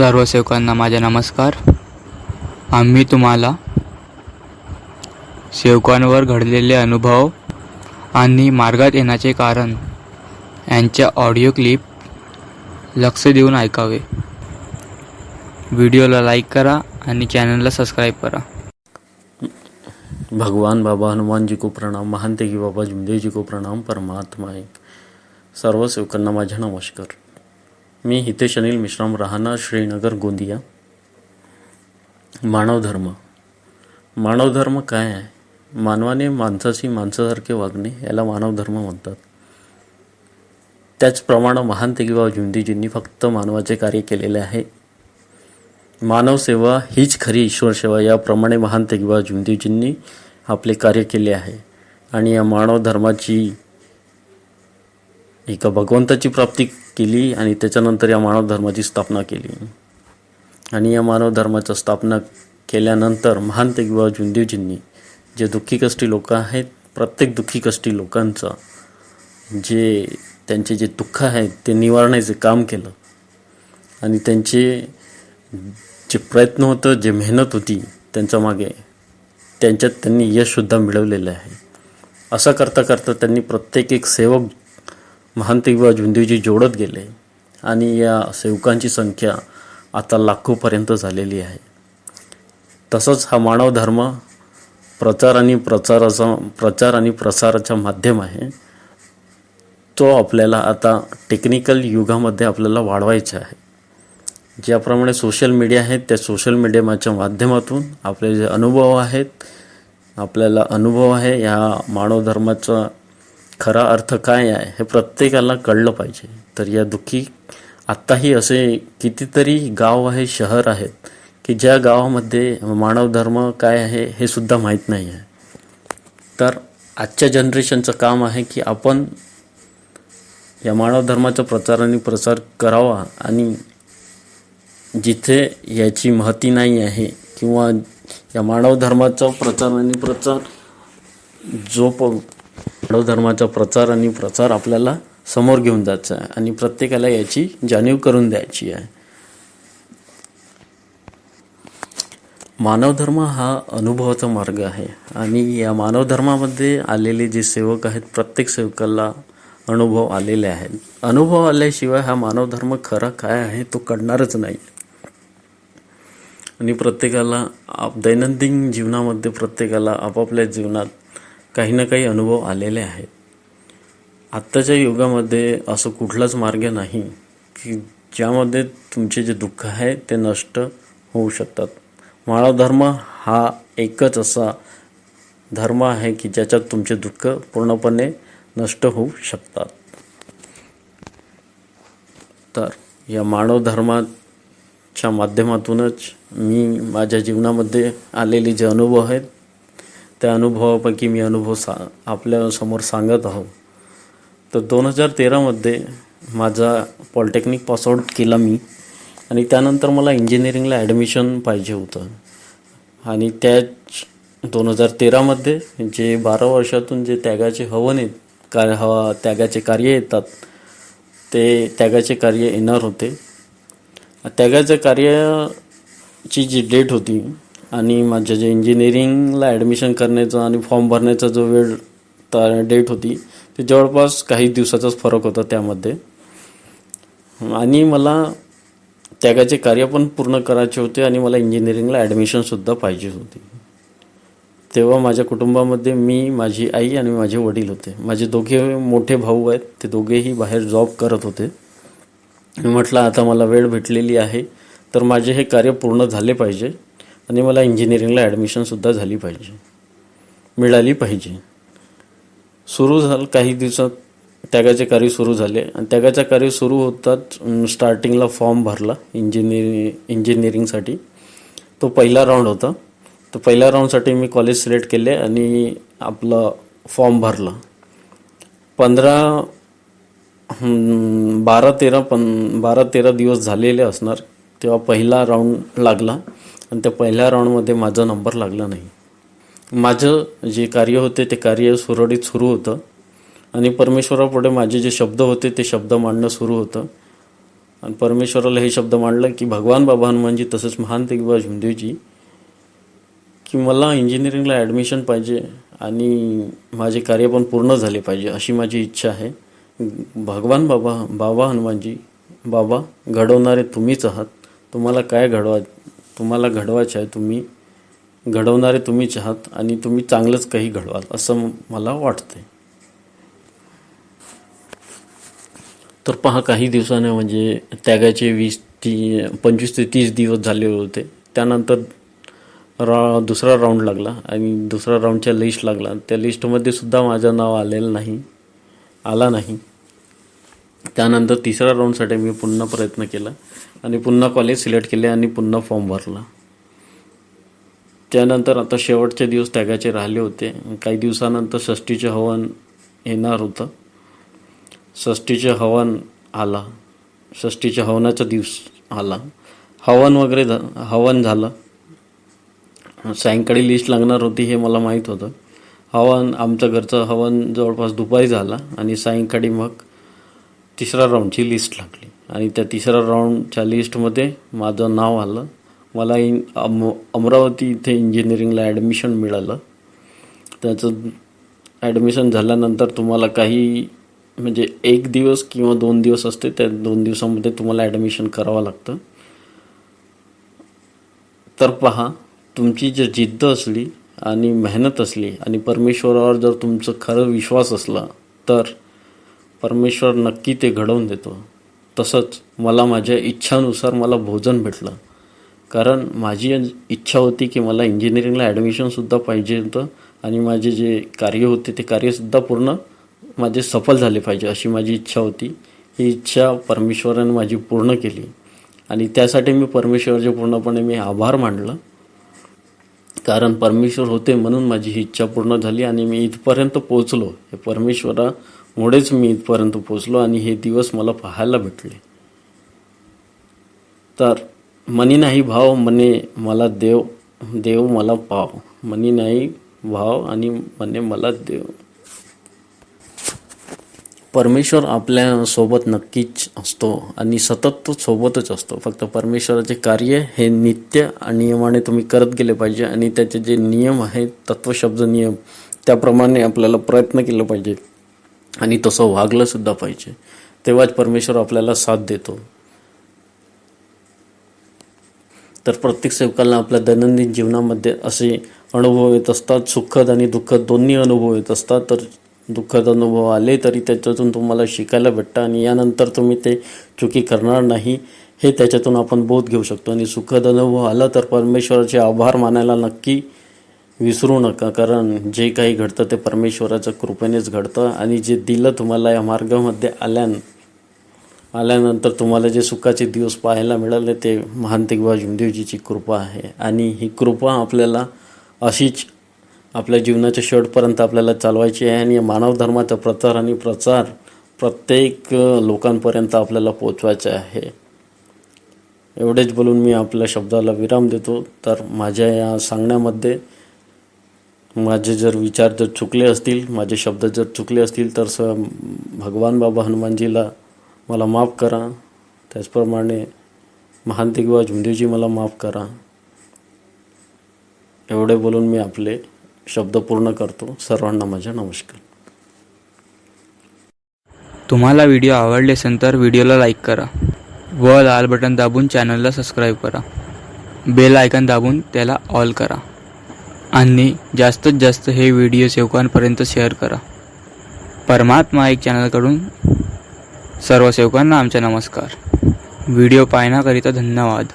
सर्व सेवकांना माझा नमस्कार. आम्ही तुम्हाला सेवकांवर घडलेले अनुभव आणि मार्गात येण्याचे कारण यांच्या ऑडिओ क्लिप लक्ष देऊन ऐकावे. व्हिडिओला लाईक करा आणि चॅनलला सबस्क्राईब करा. भगवान बाबा हनुमान जी को प्रणाम महान तेगी बाबा जुमदेव जी को प्रणाम परमात्मा एक सर्व सेवकांना माझा नमस्कार. मी हितेश अनिल मिश्राम राहणार श्रीनगर गोंदिया. मानवधर्म मानवधर्म काय आहे? मानवाने माणसाशी माणसासारखे वागणे याला मानवधर्म म्हणतात. त्याचप्रमाणे महान तेगी जुंदीजींनी फक्त मानवाचे कार्य केलेले आहे. मानव सेवा हीच खरी ईश्वर सेवा. याप्रमाणे महान तेगबा झुंदीजींनी आपले कार्य केले आहे. आणि या मानव एका भगवंताची प्राप्ती केली आणि त्याच्यानंतर या मानव धर्माची स्थापना केली. आणि या मानव धर्माची स्थापना केल्यानंतर महान तेगबा जुमदेवजींनी जे दुःखी कष्टी लोक आहेत प्रत्येक दुःखी कष्टी लोकांचा जे त्यांचे जे दुःख आहेत ते निवारण्याचे काम केलं. आणि त्यांचे जे प्रयत्न होतं जे मेहनत होती त्यांच्या मागे त्यांच्यात त्यांनी यशसुद्धा मिळवलेलं आहे. असं करता करता त्यांनी प्रत्येक एक सेवक महान तेगबा झुंदेवजी जोडत गेले आणि या सेवकांची संख्या आता लाखोपर्यंत झालेली आहे. तसंच हा मानव धर्म प्रचार आणि प्रचाराचा प्रचार आणि प्रसाराचा माध्यम आहे. तो आपल्याला आता टेक्निकल युगामध्ये आपल्याला वाढवायचा आहे. ज्याप्रमाणे सोशल मीडिया आहेत त्या सोशल मीडियाच्या माध्यमातून आपले जे अनुभव आहेत आपल्याला अनुभव आहे या मानव धर्माचा खरा अर्थ काय आहे हे प्रत्येकाला कळलं पाहिजे. तर या दुःखी आत्ताही असे कितीतरी गाव आहे शहर आहेत की ज्या गावामध्ये मानवधर्म काय आहे हे सुद्धा माहीत नाही आहे. तर आजच्या जनरेशनचं काम आहे की आपण या मानव धर्माचा प्रचार आणि प्रसार करावा आणि जिथे याची महती नाही आहे किंवा या मानव धर्माचा प्रचार आणि प्रचार जो प धर्माचा प्रचार आणि प्रचार आपल्याला समोर घेऊन जायचा आहे आणि प्रत्येकाला याची जाणीव करून द्यायची आहे. मानवधर्म हा अनुभवाचा मार्ग आहे आणि या मानव धर्मामध्ये आलेले जे सेवक आहेत प्रत्येक सेवकाला अनुभव आलेले आहेत. अनुभव आल्याशिवाय हा मानवधर्म खरा काय आहे तो कळणारच नाही. आणि प्रत्येकाला आप दैनंदिन जीवनामध्ये प्रत्येकाला आपापल्या जीवनात काही ना काही अनुभव आलेले आहेत. आत्ताच्या युगामध्ये असं कुठलाच मार्ग नाही की ज्यामध्ये तुमचे जे दुःख आहे ते नष्ट होऊ शकतात. मानव धर्म हा एकच असा धर्म आहे की ज्याच्यात तुमचे दुःख पूर्णपणे नष्ट होऊ शकतात. तर या मानव धर्माच्या माध्यमातूनच मी माझ्या जीवनामध्ये आलेले जे अनुभव आहेत त्या अनुभवापैकी मी अनुभव सा आपल्यासमोर सांगत आहो. तर दोन हजार तेरामध्ये माझा पॉलिटेक्निक पासआउट केला मी आणि त्यानंतर मला इंजिनिअरिंगला ॲडमिशन पाहिजे होतं. आणि त्याच दोन हजार तेरामध्ये जे बारा वर्षातून जे त्यागाचे हवन आहेत का हवा त्यागाचे कार्य येतात ते त्यागाचे कार्य येणार होते. त्यागाचं कार्याची जी डेट होती आणि माझ्या जे इंजिनिअरिंगला ॲडमिशन करण्याचा आणि फॉर्म भरण्याचा जो वेळ डेट होती ते जवळपास काही दिवसाचाच फरक होता त्यामध्ये. आणि मला त्यागाचे कार्य पण पूर्ण करायचे होते आणि मला इंजिनिअरिंगला ॲडमिशनसुद्धा पाहिजे होती. तेव्हा माझ्या कुटुंबामध्ये मी माझी आई आणि माझे वडील होते. माझे दोघे मोठे भाऊ आहेत. ते दोघेही बाहेर जॉब करत होते. मी म्हटलं आता मला वेळ भेटलेली आहे तर माझे हे कार्य पूर्ण झाले पाहिजे. आणि मला इंजिनिअरिंगला ॲडमिशनसुद्धा झाली पाहिजे. मिळाली पाहिजे. सुरू झालं काही दिवसात त्यागाचे कार्य सुरू झाले. आणि त्यागाचं कार्य सुरू होतात स्टार्टिंगला फॉर्म भरला इंजिनिअरिंग इंजिनिअरिंगसाठी तो पहिला राऊंड होता. तर पहिल्या राऊंडसाठी मी कॉलेज सिलेक्ट केले आणि आपलं फॉर्म भरला. पंधरा बारा तेरा पन बारा तेरा दिवस झालेले असणार तेव्हा पहिला राऊंड लागला. आणि त्या पहिल्या राऊंडमध्ये माझा नंबर लागला नाही. माझं जे कार्य होते ते कार्य सुरळीत सुरू होतं. आणि परमेश्वरापुढे माझे जे शब्द होते ते शब्द मांडणं सुरू होतं. आणि परमेश्वराला हे शब्द मांडलं की भगवान बाबा हनुमानजी तसंच महान तेगबा झुंदेवजी की मला इंजिनिअरिंगला ॲडमिशन पाहिजे आणि माझे कार्य पण पूर्ण झाले पाहिजे अशी माझी इच्छा आहे. भगवान बाबा बाबा हनुमानजी बाबा घडवणारे तुम्हीच आहात. तुम्हाला काय घडवा तुम्हाला घडवायचं आहे तुम्ही घडवणारे तुम्हीच आहात आणि तुम्ही चांगलंच काही घडवाल असं मला वाटतंय. तर पहा काही दिवसाने म्हणजे त्यागाचे वीस ती पंचवीस ते तीस दिवस झाले होते. त्यानंतर रा दुसरा राऊंड लागला आणि दुसरा राऊंडच्या लिस्ट लागला. त्या लिस्टमध्ये सुद्धा माझं नाव आलेलं नाही आला नाही. त्यानंतर तिसऱ्या राऊंडसाठी मी पुन्हा प्रयत्न केला आणि पुन्हा कॉलेज सिलेक्ट केले आणि पुन्हा फॉर्म भरला. त्यानंतर आता शेवटचे दिवस त्यागाचे राहिले होते. काही दिवसानंतर षष्टीचे हवन येणार होतं. षष्टीचे हवन आला. षष्टीच्या हवनाचा दिवस आला. हवन वगैरे झा हवन झालं. सायंकाळी लिस्ट लागणार होती हे मला माहीत होतं. हवन आमचं घरचं हवन जवळपास दुपारी झाला आणि सायंकाळी मग तिसऱ्या राऊंडची लिस्ट लागली. आणि त्या तिसऱ्या राऊंडच्या लिस्टमध्ये माझं नाव आलं. मला इन अम अमरावती इथे इंजिनिअरिंगला ॲडमिशन मिळालं. त्याचं ॲडमिशन झाल्यानंतर तुम्हाला काही म्हणजे एक दिवस किंवा दोन दिवस असते त्या दोन दिवसामध्ये तुम्हाला ॲडमिशन करावं लागतं. तर पहा तुमची जर जिद्द असली आणि मेहनत असली आणि परमेश्वरावर जर तुमचं खरं विश्वास असला तर परमेश्वर नक्की ते घडवून देतो. तसंच मला माझ्या इच्छानुसार मला भोजन भेटलं. कारण माझी इच्छा होती की मला इंजिनिअरिंगला ॲडमिशनसुद्धा पाहिजे होतं आणि माझे जे कार्य होते ते कार्यसुद्धा पूर्ण माझे सफल झाले पाहिजे अशी माझी इच्छा होती. ही इच्छा परमेश्वराने माझी पूर्ण केली. आणि त्यासाठी मी परमेश्वराचे पूर्णपणे मी आभार मानलं. कारण परमेश्वर होते म्हणून माझी ही इच्छा पूर्ण झाली आणि मी इथपर्यंत पोचलो हे मुळेच मी इथपर्यंत पोचलो आणि हे दिवस मला पाहायला भेटले. तर मनी नाही भाव मने मला देव देव मला पाव. मनी नाही भाव आणि मने मला देव. परमेश्वर आपल्यासोबत नक्कीच असतो आणि सतत तो सोबतच असतो. फक्त परमेश्वराचे कार्य हे नित्य नियमाने तुम्ही करत गेले पाहिजे आणि त्याचे जे नियम आहेत तत्वशब्द नियम त्याप्रमाणे आपल्याला प्रयत्न केला पाहिजे आणि तसं वागलं सुद्धा पाहिजे. तेव्हाच परमेश्वर आपल्याला साथ देतो. तर प्रत्येक सेवकाला आपल्या दैनंदिन जीवनामध्ये असे अनुभव येत असतात सुखद आणि दुःखद दोन्ही अनुभव येत असतात. तर दुःखद अनुभव आले तरी त्याच्यातून तुम्हाला शिकायला भेटतं आणि यानंतर तुम्ही ते चुकी करणार नाही हे त्याच्यातून आपण बोध घेऊ शकतो. आणि सुखद अनुभव आला तर परमेश्वराचे आभार मानायला नक्की विसरू नका कारण जे काही घडतं ते परमेश्वराच्या कृपेनेच घडतं आणि जे दिलं तुम्हाला या मार्गामध्ये आल्यान आल्यानंतर तुम्हाला जे सुखाचे दिवस पाहायला मिळाले ते महान तेगबा जुमदेवजीची कृपा आहे. आणि ही कृपा आपल्याला अशीच आपल्या जीवनाच्या शेवटपर्यंत आपल्याला चालवायची आहे आणि या मानव धर्माचा प्रचार आणि प्रचार प्रत्येक लोकांपर्यंत आपल्याला पोचवायचा आहे. एवढेच बोलून मी आपल्या शब्दाला विराम देतो. तर माझ्या या सांगण्यामध्ये माझे जर विचार जर चुकले असतील माझे शब्द जर चुकले असतील तर स भगवान बाबा हनुमानजीला मला माफ करा. त्याचप्रमाणे महान दिग्वा झुंदेवजी मला माफ करा. एवढे बोलून मी आपले शब्द पूर्ण करतो. सर्वांना माझ्या नमस्कार. तुम्हाला व्हिडिओ आवडले असेल तर व्हिडिओला लाईक करा व लाल बटन दाबून चॅनलला सबस्क्राईब करा. बेल आयकन दाबून त्याला ऑल करा. आणि जास्तीत जास्त हे व्हिडिओ सेवकांपर्यंत शेअर करा. परमात्मा एक चॅनलकडून सर्व सेवकांना आमचा नमस्कार. व्हिडिओ पाहण्याकरिता धन्यवाद.